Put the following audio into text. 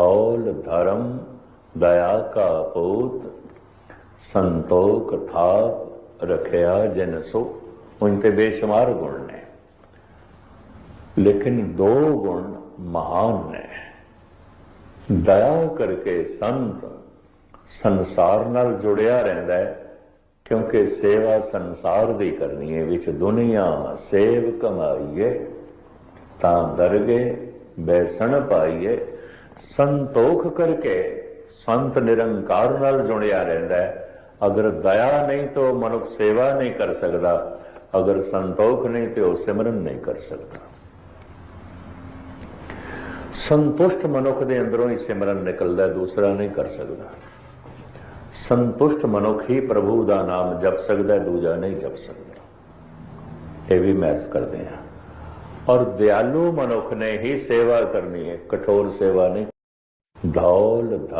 All ਧਰਮ ਦਇਆ ਕਾ ਪੂਤ ਸੰਤੋਖ ਥਾਪ ਰਖਿਆ ਜਿਨ ਸੋ ਉਨ ਤੇ ਬੇਸ਼ੁਮਾਰ ਗੁਣ ਨੇ ਲੇਕਿਨ ਦੋ ਗੁਣ ਮਹਾਨ ਦਇਆ ਕਰਕੇ ਸੰਤ ਸੰਸਾਰ ਨਾਲ ਜੁੜਿਆ ਰਹਿੰਦਾ ਹੈ ਕਿਉਂਕਿ ਸੇਵਾ ਸੰਸਾਰ ਦੀ ਕਰਨੀ ਹੈ ਵਿੱਚ ਦੁਨੀਆ ਸੇਵ ਕਮਾਈਏ ਤਾਂ ਦਰਗੇ ਬੈਸਣ ਪਾਈਏ ਸੰਤੋਖ ਕਰਕੇ ਸੰਤ ਨਿਰੰਕਾਰ ਨਾਲ ਜੁੜਿਆ ਰਹਿੰਦਾ ਹੈ। ਅਗਰ ਦਇਆ ਨਹੀਂ ਤਾਂ ਮਨੁੱਖ ਸੇਵਾ ਨਹੀਂ ਕਰ ਸਕਦਾ। ਅਗਰ ਸੰਤੋਖ ਨਹੀਂ ਤੇ ਉਹ ਸਿਮਰਨ ਨਹੀਂ ਕਰ ਸਕਦਾ। ਸੰਤੁਸ਼ਟ ਮਨੁੱਖ ਦੇ ਅੰਦਰੋਂ ਹੀ ਸਿਮਰਨ ਨਿਕਲਦਾ, ਦੂਸਰਾ ਨਹੀਂ ਕਰ ਸਕਦਾ। ਸੰਤੁਸ਼ਟ ਮਨੁੱਖ ਹੀ ਪ੍ਰਭੂ ਦਾ ਨਾਮ ਜਪ ਸਕਦਾ, ਦੂਜਾ ਨਹੀਂ ਜਪ ਸਕਦਾ। ਇਹ ਵੀ ਮੈਸ ਕਰਦੇ ਹਾਂ। ਔਰ ਦਿਆਲੂ ਮਨੁੱਖ ਨੇ ਹੀ ਸੇਵਾ ਕਰਨੀ ਹੈ। ਕਠੋਰ ਸੇਵਾ ਨਹੀਂ ਧੌਲ